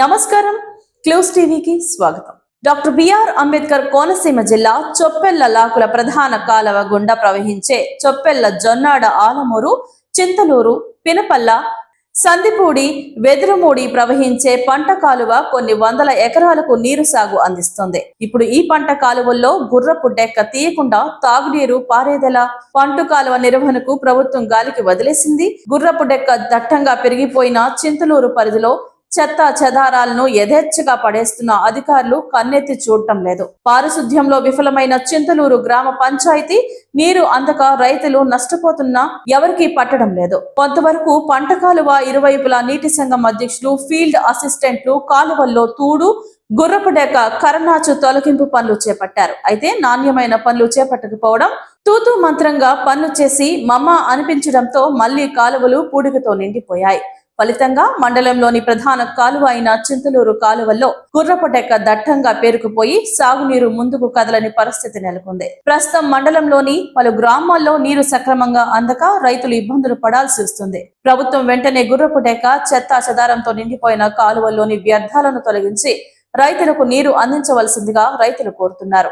నమస్కారం. క్లూస్ టీవీకి స్వాగతం. డాక్టర్ బిఆర్ అంబేద్కర్ కోనసీమ జిల్లా చొప్పెళ్ళ లాకుల ప్రధాన కాలవ గుండా ప్రవహించే చొప్పెళ్ళ జొన్నాడ ఆలమూరు చింతలూరు పినపల్ల సందిపూడి వెదురుమూడి ప్రవహించే పంట కాలువ కొన్ని వందల ఎకరాలకు నీరు సాగు అందిస్తుంది. ఇప్పుడు ఈ పంట కాలువల్లో గుర్రపు డెక్క తీయకుండా తాగునీరు పారేదెలా? పంట కాలువ నిర్వహణకు ప్రభుత్వం గాలికి వదిలేసింది. గుర్రపు డెక్క దట్టంగా పెరిగిపోయిన చింతలూరు పరిధిలో చెత్త చెదారాలను యథేచ్ఛగా పడేస్తున్న అధికారులు కన్నెత్తి చూడటం లేదు. పారిశుధ్యంలో విఫలమైన చింతలూరు గ్రామ పంచాయతీ నీరు అందక రైతులు నష్టపోతున్నా ఎవరికీ పట్టడం లేదు. కొంతవరకు పంట కాలువ ఇరువైపులా నీటి సంఘం అధ్యక్షులు ఫీల్డ్ అసిస్టెంట్లు కాలువల్లో తూడు గుర్రపు డెక్క కరనాచు తొలగింపు పనులు చేపట్టారు. అయితే నాణ్యమైన పనులు చేపట్టకపోవడం తూతూ మంత్రంగా పనులు చేసి మమ్మ అనిపించడంతో మళ్ళీ కాలువలు పూడికతో నిండిపోయాయి. ఫలితంగా మండలంలోని ప్రధాన కాలువ అయిన చింతలూరు కాలువల్లో గుర్రపటెక్క దట్టంగా పేరుకుపోయి సాగునీరు ముందుకు కదలని పరిస్థితి నెలకొంది. ప్రస్తుతం మండలంలోని పలు గ్రామాల్లో నీరు సక్రమంగా అందక రైతులు ఇబ్బందులు పడాల్సి వస్తుంది. ప్రభుత్వం వెంటనే గుర్రపుటెక్క చెత్త చెదారంతో నిండిపోయిన కాలువల్లోని వ్యర్థాలను తొలగించి రైతులకు నీరు అందించవలసిందిగా రైతులు కోరుతున్నారు.